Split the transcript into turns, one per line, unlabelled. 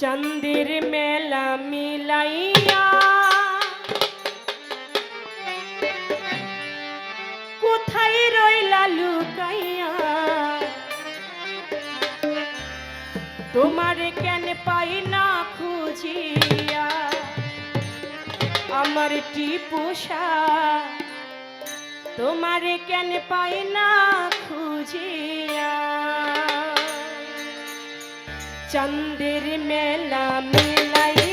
চন্দির মেলা মিলাইয়া কোথায় রইলা লুকাইয়া? তোমার কেন পাই না খুঁজিয়া? আমার টিপুষা তোমার কেন পাই না খুঁজিয়া? চন্দের মেলা মিলাই